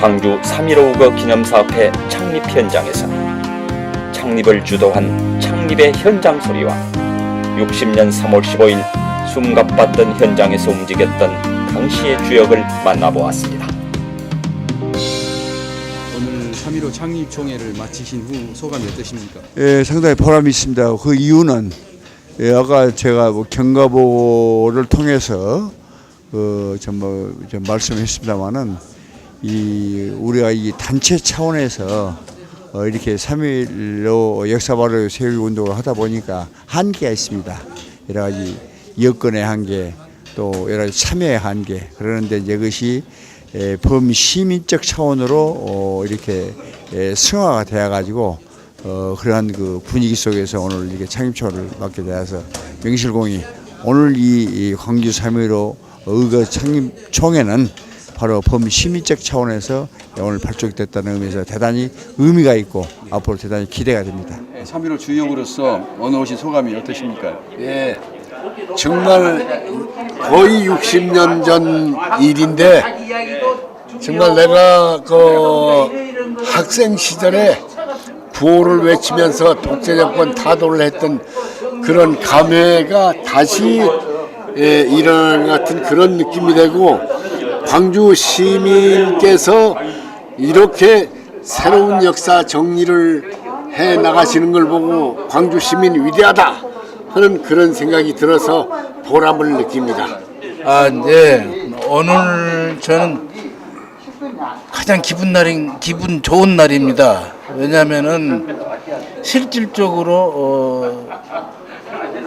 광주 3.15그 기념사업회 창립 현장에서 창립을 주도한 창립의 현장 소리와 60년 3월 15일 숨가빴던 현장에서 움직였던 당시의 주역을 만나보았습니다. 오늘 3.15 창립총회를 마치신 후 소감이 어떠십니까? 예, 상당히 보람이 있습니다. 그 이유는 예, 아까 제가 뭐 경가보를 통해서 그 정말 좀 말씀했습니다만은 이 우리가 이 단체 차원에서 어, 이렇게 3.15 역사발을 세우기 운동을 하다 보니까 한계가 있습니다. 여러 가지 여건의 한계, 또 여러 가지 참여의 한계. 그러는데 에, 범시민적 차원으로 어, 이렇게 에, 승화가 되어 가지고 어, 그러한 그 분위기 속에서 오늘 이렇게 창립초를 맡게 되어서 명실공히 오늘 이, 이 광주 3.15 의거 창립총회는 바로 범시민적 차원에서 오늘 발족됐다는 의미에서 대단히 의미가 있고 앞으로 대단히 기대가 됩니다. 3.15 주역으로서 오늘 오신 소감이 어떠십니까? 예, 정말 거의 60년 전 일인데 정말 내가 그 학생 시절에 구호를 외치면서 독재 정권 타도를 했던 그런 감회가 다시 예, 일어나는 것 같은 그런 느낌이 되고 광주 시민께서 이렇게 새로운 역사 정리를 해 나가시는 걸 보고 광주 시민 위대하다 하는 그런 생각이 들어서 보람을 느낍니다. 아, 네. 오늘 저는 가장 기분 날인 기분 좋은 날입니다. 왜냐하면은 실질적으로 어,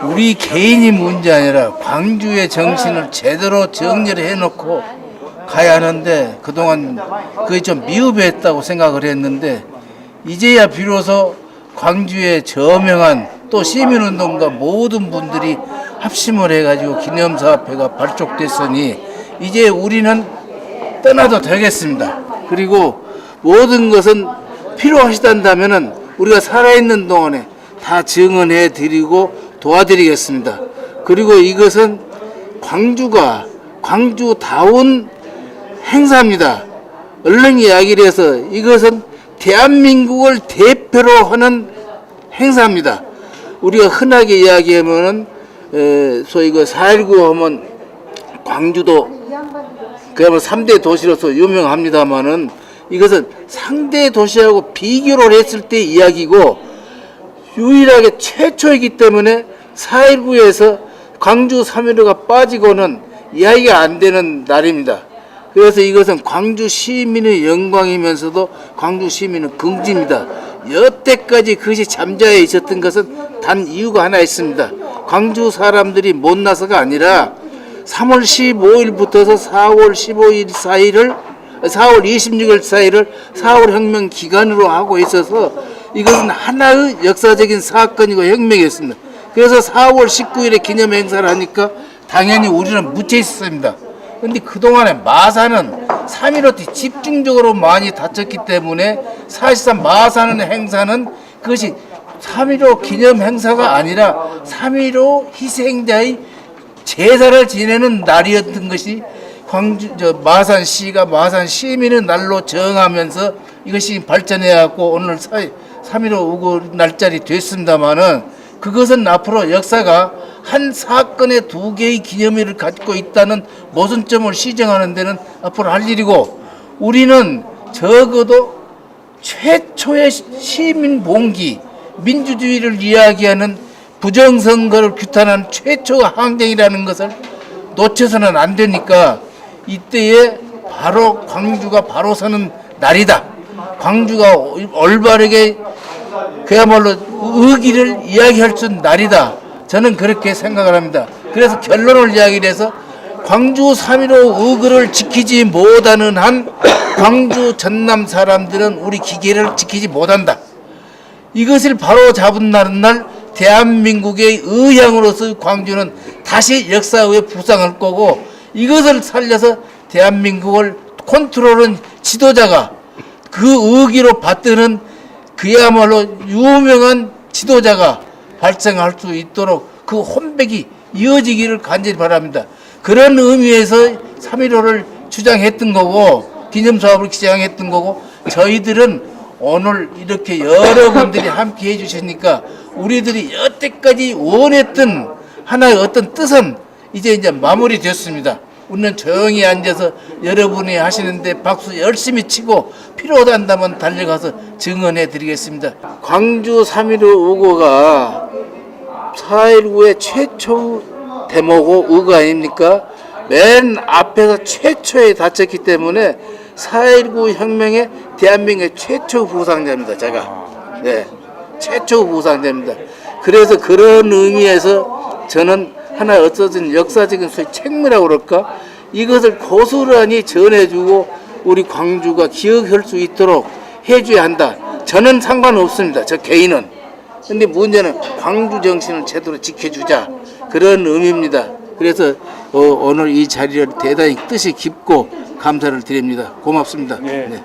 우리 개인이 문제 아니라 광주의 정신을 제대로 정리를 해놓고 가야 하는데 그동안 그게 좀 미흡했다고 생각을 했는데 이제야 비로소 광주의 저명한 또 시민운동가 모든 분들이 합심을 해가지고 기념사업회가 발족됐으니 이제 우리는 떠나도 되겠습니다. 그리고 모든 것은 필요하시단다면은 우리가 살아있는 동안에 다 증언해 드리고 도와드리겠습니다. 그리고 이것은 광주가 광주다운 행사입니다. 얼른 이야기를 해서 이것은 대한민국을 대표로 하는 행사입니다. 우리가 흔하게 이야기하면은 에, 소위 그 4.19 하면 광주도 그야말로 3대 도시로서 유명합니다만은 이것은 상대 도시하고 비교를 했을 때 이야기고 유일하게 최초이기 때문에 4.19에서 광주 3.15가 빠지고는 이야기가 안 되는 날입니다. 그래서 이것은 광주 시민의 영광이면서도 광주 시민의 긍지입니다. 여태까지 그것이 잠자해 있었던 것은 단 이유가 하나 있습니다. 광주 사람들이 못나서가 아니라 3월 15일부터서 4월 15일 사이를 4월 26일 사이를 4월 혁명 기간으로 하고 있어서 이것은 하나의 역사적인 사건이고 혁명이었습니다. 그래서 4월 19일에 기념 행사를 하니까 당연히 우리는 묻혀 있었습니다. 근데 그동안에 마사는 3.15때 집중적으로 많이 다쳤기 때문에 사실상 마사는 행사는 그것이 3.15 기념 행사가 아니라 3.15 희생자의 제사를 지내는 날이었던 것이 광주 저 마산시가 마산 시민의 날로 정하면서 이것이 발전해 갖고 오늘 3.15 우고 날짜리 됐습니다마는 그것은 앞으로 역사가 한 사건에 두 개의 기념일을 갖고 있다는 모순점을 시정하는 데는 앞으로 할 일이고 우리는 적어도 최초의 시민 봉기 민주주의를 이야기하는 부정선거를 규탄한 최초 항쟁이라는 것을 놓쳐서는 안 되니까 이때에 바로 광주가 바로 서는 날이다. 광주가 올바르게 그야말로 의기를 이야기할 수 있는 날이다. 저는 그렇게 생각을 합니다. 그래서 결론을 이야기를 해서 광주 3.15 의거를 지키지 못하는 한 광주 전남 사람들은 우리 기계를 지키지 못한다. 이것을 바로 잡은 날은 날 대한민국의 의향으로서 광주는 다시 역사의 부상할 거고 이것을 살려서 대한민국을 컨트롤은 지도자가 그 의기로 받드는 그야말로 유명한 지도자가 발생할 수 있도록 그 혼백이 이어지기를 간절히 바랍니다. 그런 의미에서 3.15를 주장했던 거고 기념 사업을 시작했던 거고 저희들은 오늘 이렇게 여러분들이 함께 해주시니까 우리들이 여태까지 원했던 하나의 어떤 뜻은 이제 이제 마무리됐습니다. 우리는 조용히 앉아서 여러분이 하시는데 박수 열심히 치고 필요하다면 달려가서 증언해 드리겠습니다. 광주 3.15 의거가 4.19의 최초 대모고 의거 아닙니까? 맨 앞에서 최초에 다쳤기 때문에 4.19 혁명의 대한민국의 최초 부상자입니다. 제가. 네. 최초 부상자입니다. 그래서 그런 의미에서 저는 하나 어쩌든 역사적인 소위 책무라고 그럴까? 이것을 고스란히 전해주고 우리 광주가 기억할 수 있도록 해줘야 한다. 저는 상관없습니다. 저 개인은. 근데 문제는 광주 정신을 제대로 지켜주자. 그런 의미입니다. 그래서 어, 오늘 이 자리를 대단히 뜻이 깊고 감사를 드립니다. 고맙습니다. 네.